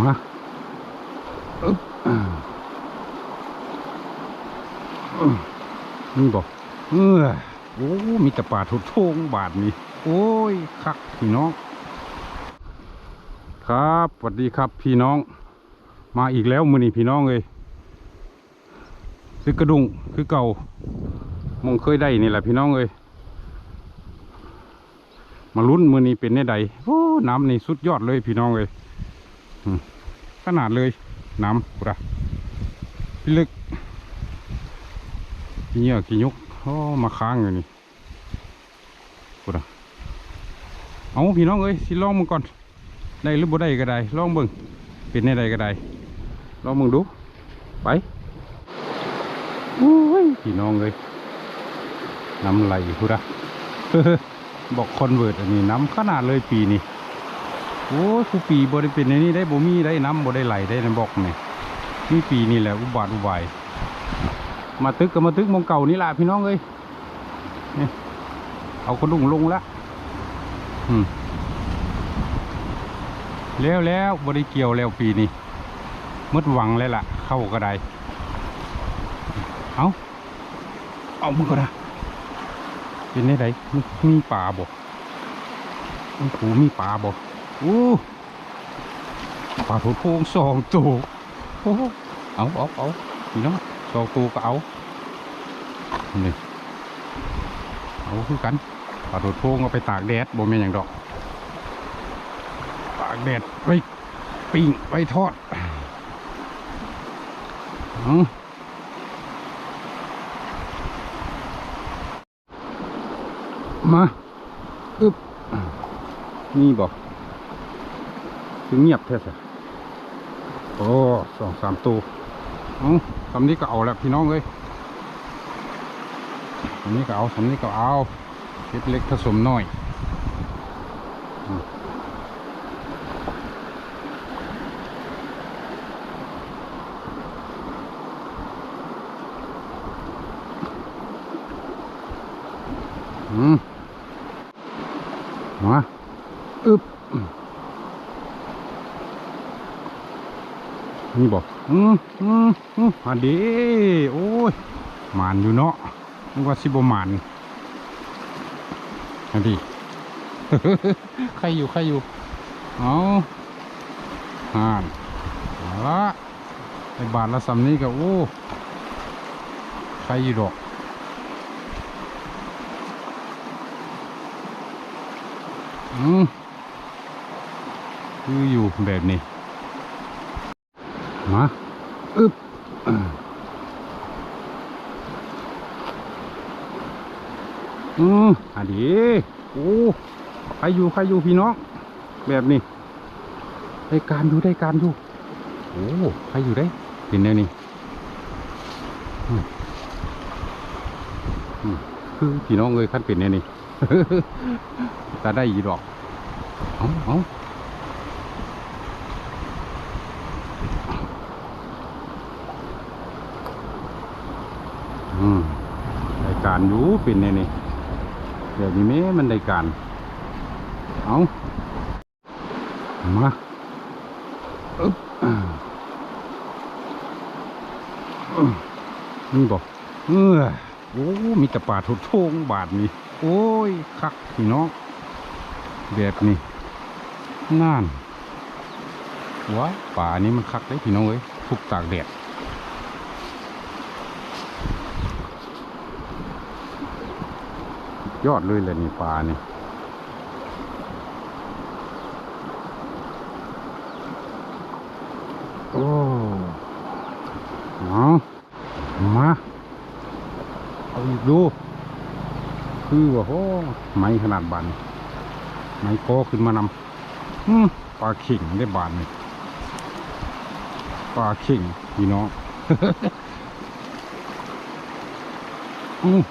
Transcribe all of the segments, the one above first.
มาอึ๊บอ่าอึ๊บนี่บอกเออโอ้ มีแต่ป่าทุกโทงบาทนี่โอ้ย คักพี่น้อง ครับสวัสดีครับพี่น้อง มาอีกแล้วมือนี่พี่น้องเลยซึกกระดุงคือเก่ามองเคยได้นี่แหละพี่น้องเลยมาลุ้นมือนี้เป็นแน่ใดโอ้ น้ำนี่สุดยอดเลยพี่น้องเลย ขนาดเลย น้ำปุระพิลึกขี้เยื่อขี้ยุกโอ้มาค้างอยู่นี่ปุระเอาพี่น้องเอ้ยสิลองมึงก่อน ได้หรือบ่ได้ก็ได้ ลองเบิ่งเป็นแน่ใดก็ได้ ลองมึงดู ไปโอ้ยพี่น้องเลยน้ำไหลพุระบอกคอนเวิร์ตอันนี้น้ำขนาดเลยปีนี้ โอ้ยผู้ปีบ่ได้เป็นในนี้ได้บ่มีได้น้ำบ่ได้ไหลได้นบอกเนี่ยนี่ปีนี้แหละอุบาทอุบายมาตึกก็มาตึกมองเก่านี่ล่ะพี่น้องเอ้ยเอากระดุงลงละอืมแล้วแล้วบ่ได้เกี่ยวแล้วปีนี้มดหวังเลยล่ะ เข้าก็ได้เอาเอามึงก็ได้เป็นได้ไดมีมีปลาบ่โอ้โหมีปลาบ่ อ้ปลาถูกโพงสองตัวโอ้เอาเอาเอาพี่น้องสองตัวก็เอานี่เอาคือกันปลาถูกโพงเอาไปตากแดดบ่แม่นอย่างดอก ตากแดดไว้ปิ้งไว้ทอดเอามา อึบนี่บอก ถึงเงียบแท้สิโอ้สองสามตัวเอาสำนี้ก็เอาแล้วพี่น้องเอ้ยสำนี้ก็เอาสำนี้ก็เอาเล็กเล็กผสมน้อยอืมอืมมาอึบ นี่บอกอืมอืมอืมอันดีโอ้ยหมานอยู่เนาะนึกว่าสิบหมานอันดีใครอยู่ใครอยู่เอาห่านเอาละไอบาทละสำนี้ก็โอ้ใครอยู่ดอกอืมคืออยู่แบบนี้ มาอึบอ่าอืมอันดีโอ้ใครอยู่ใครอยู่พี่น้อง แบบนี้ได้การอยู่ได้การอยู่โอ้ใครอยู่ได้เป็นแนวนี้อืมอืมคือพี่น้องเลยขั้นเป็นแนวนี้ตาได้ยีดอก เอาเอา อืมได้การอยู่เป็นไงนี่เดี๋ยวนี้มมันได้การ เอามาอึ๊บอ่าอึ๊บนี่บอกเออโอ้ มีแต่ป่าทุกโทงบาทนี่ โอ้ย คักพี่น้อง แบบนี้น่านว้าป่านี้มันคักได้พี่น้องเอ้ยทุกตากแดด ยอดเลยเลยนี่ป่านี่โอ้เอามาเอาอีกดู คือว่าโอ้ไม้ขนาดบานไม้โกขึ้นมานำปลาเข่งได้บานนี่ปลาเข่งพี่น้องอืม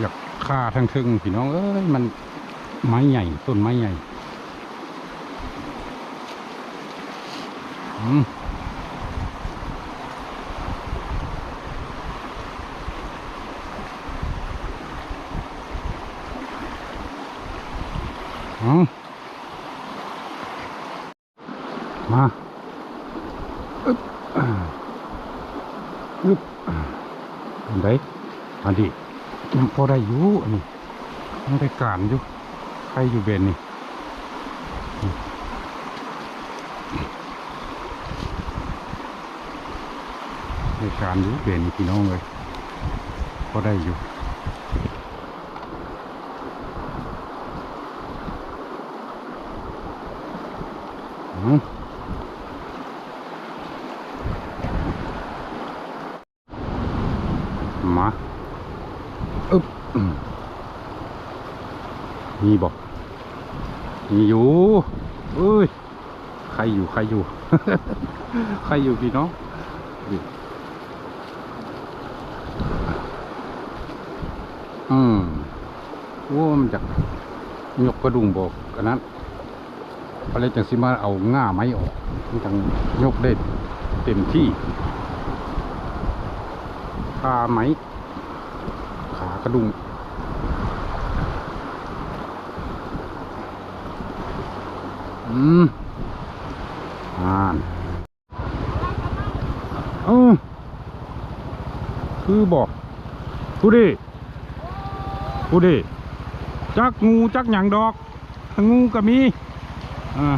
อยากฆ่าทั้งทึงพี่น้องเอ้ยมันไม้ใหญ่ต้นไม้ใหญ่อืมอามาอึ๊บอึ๊บอันใดอันดี ยังพอได้อยู่อันนี้ยังได้การอยู่ใครอยู่เบนนี่ได้การอยู่เบนพี่น้องเลยพอได้อยู่อืมมาอึ๊บอืม มีบอกมีอยู่เอ้ยใครอยู่ใครอยู่ ใครอยู่พี่น้องอืมโอ้มันจะยกกระดุงบอกอันนั้นอะไรจังสิมาเอาง่าไม้ออกมันจังยกได้เต็มที่ขาไม้ขากระดุม อืมอ่านเอคือบอกผู้ดีผู้ดีจักงูจักหยังดอกงูก็มีอ่า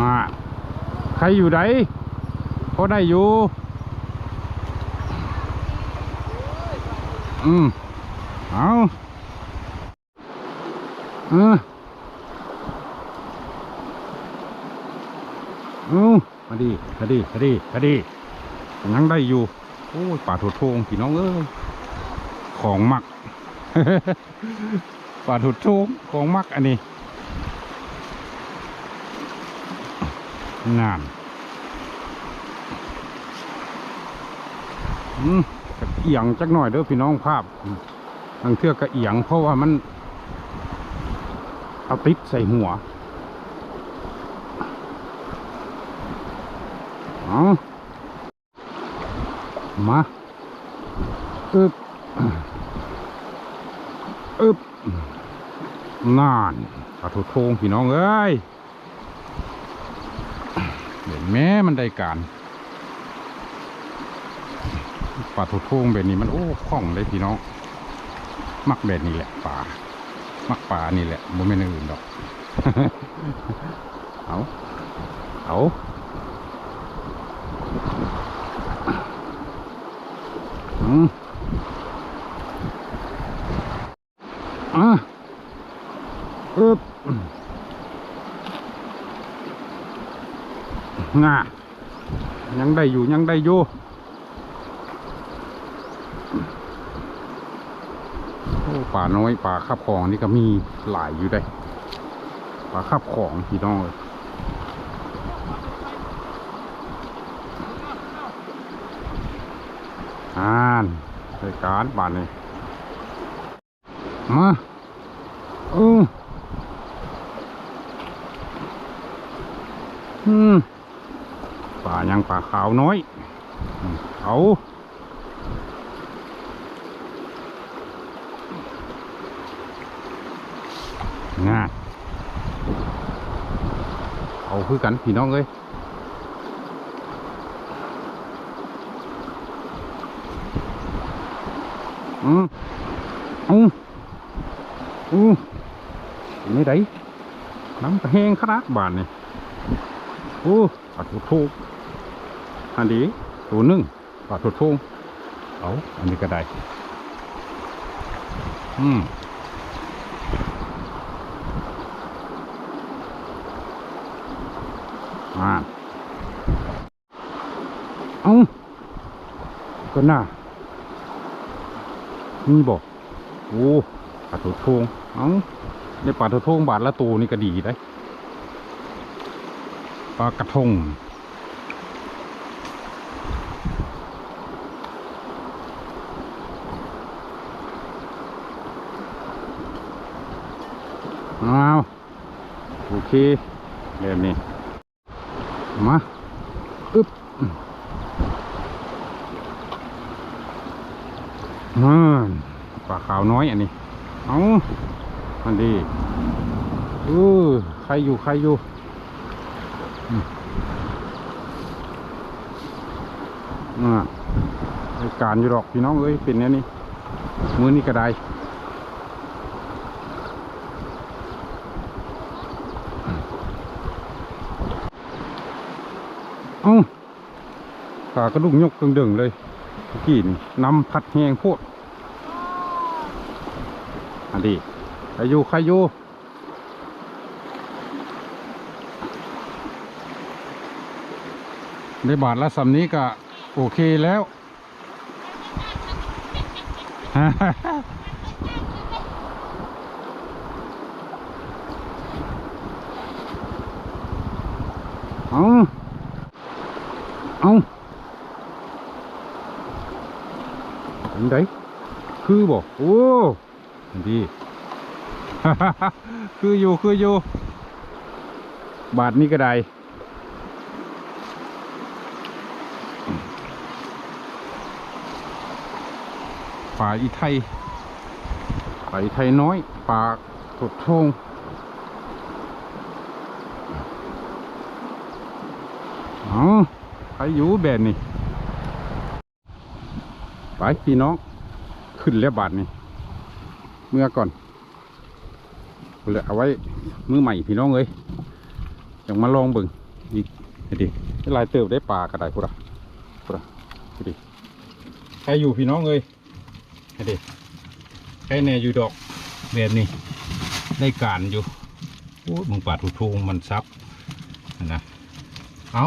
อ่าใครอยู่ไหน ก็ได้อยู่อืมเอาเออเอามาดีมาดีมาดีมาดียังได้อยู่ โอ้ยป่าถั่วโทงพี่น้องเอ้ยของมักป่าถั่วโทงของมักอันนี้งาม อืมกะเอียงจักหน่อยเด้อพี่น้องภาพทางเทือกกระเอียง เพราะว่ามัน เอาติดใส่หัวเอามาอึบอึบนานปลาทูโทงพี่น้องเอ้ยเห็นแม่มันได้การ ปลาทูโทงแบบนี้มันโอ้คล่องเลยพี่น้องมักแบบนี้แหละปลามักปลานี่แหละบ่แม่นอนอื่นดอกเอาเอาอืมอะอึบน่ะยังได้อยู่ยังได้อยู่โอ้ ป่าน้อยป่าขับของนี่ก็มีหลายอยู่ได้ป่าขับของพี่น้องเลยอ่านรายการบ้านนี้มาเอออืมป่ายังป่าขาวน้อย เอา ง่าเอาคือกันพี่น้องเอ้ยอืมอืมอืมนไงไดน้ำแหงขนาดบานนี่โอ้ปลาถูทูกอันนี้ตัวหนึ่งปลาถูทูกเอาอันนี้ก็ได้อืม อ่าเอาก็น่านี่บอกโอ้ปลาตัวโทงเอ้าในปลาตัวโทงบาทละตัวนี่ก็ดีได้ปลากระทงอ้าวโอเคแบบนี้ มาอึ๊บอ่ปลาขาวน้อยอันนี้ เอาอันดีเออใครอยู่ใครอยู่อ่าการอยู่ดอกพี่น้องเอ้ยเป็นแน่นี่มือนี่ก็ได เอ้าขากระดุกยกตึงๆเลยกี้นี่นำพัดแหงโพดอันดีใครอยู่ใครอยู่ได้บาทละสำนี้ก็โอเคแล้วเอา เอาอันใดคือบอกโอ้อันดีคืออยู่คืออยู่ บาทนี้ก็ได้ป่าอีไทยป่าอีไทยน้อยป่าตดทงอ๋อ ไปอยู่แบบนี้ไปพี่น้องขึ้นแล้วบาทนี่เมื่อก่อนเอาเลยเอาไว้มือใหม่พี่น้องเอ้ยยังมาลองบิ่งอีกเห็นดิได้หลายเติบได้ปลากระไดพุดะพุดะเห็นดิใครอยู่พี่น้องเอ้ยเห็นดิใครแน่อยู่ดอกแบบนี้ได้การอยู่โอ้ยมึงปาดถูทูงมันซับนะเอา